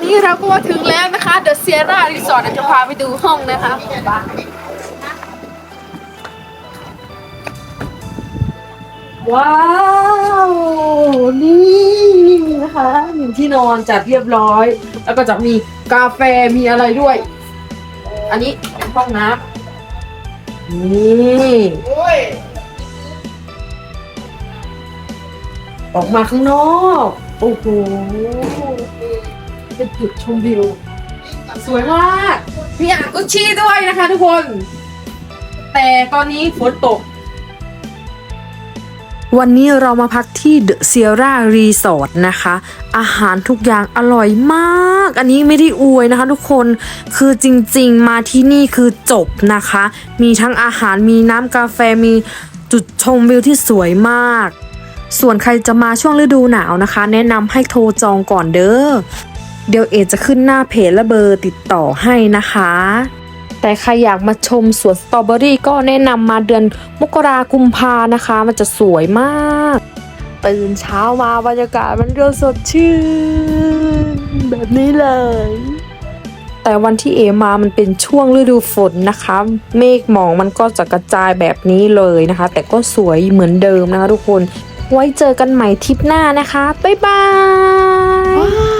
อนนี้เราก็มาถึงแล้วนะคะเดอะเซียร่ารีสอร์ทจะพาไปดูห้องนะคะว้าวนี่นะคะมีที่นอนจัดเรียบร้อย แล้วก็จะมีกาแฟมีอะไรด้วย อันนี้ห้องน้ำนี่ออกมาข้างนอก โอ้โห จุดชมวิว สวยมากมีอ่างกุชชี่ด้วยนะคะทุกคน แต่ตอนนี้ฝนตก วันนี้เรามาพักที่เดอะเซียร่ารีสอร์ทนะคะ อาหารทุกอย่างอร่อยมาก อันนี้ไม่ได้อวยนะคะทุกคนคือจริงๆมาที่นี่คือจบนะคะ มีทั้งอาหารมีน้ำกาแฟมีจุดชมวิวที่สวยมากส่วนใครจะมาช่วงฤดูหนาวนะคะ แนะนำให้โทรจองก่อนเด้อ เดี๋ยวเอจะขึ้นหน้าเพจและเบอร์ติดต่อให้นะคะ แต่ใครอยากมาชมสวนสตรอเบอรี่ก็แนะนำมาเดือนมกรากุมภานะคะ มันจะสวยมาก ตื่นเช้ามาบรรยากาศมันเรียวสดชื่น แบบนี้เลย แต่วันที่เอมามันเป็นช่วงฤดูฝนนะคะ เมฆหมองมันก็จะกระจายแบบนี้เลยนะคะ แต่ก็สวยเหมือนเดิมนะคะทุกคน ไว้เจอกันใหม่ทริปหน้านะคะ บ๊ายบาย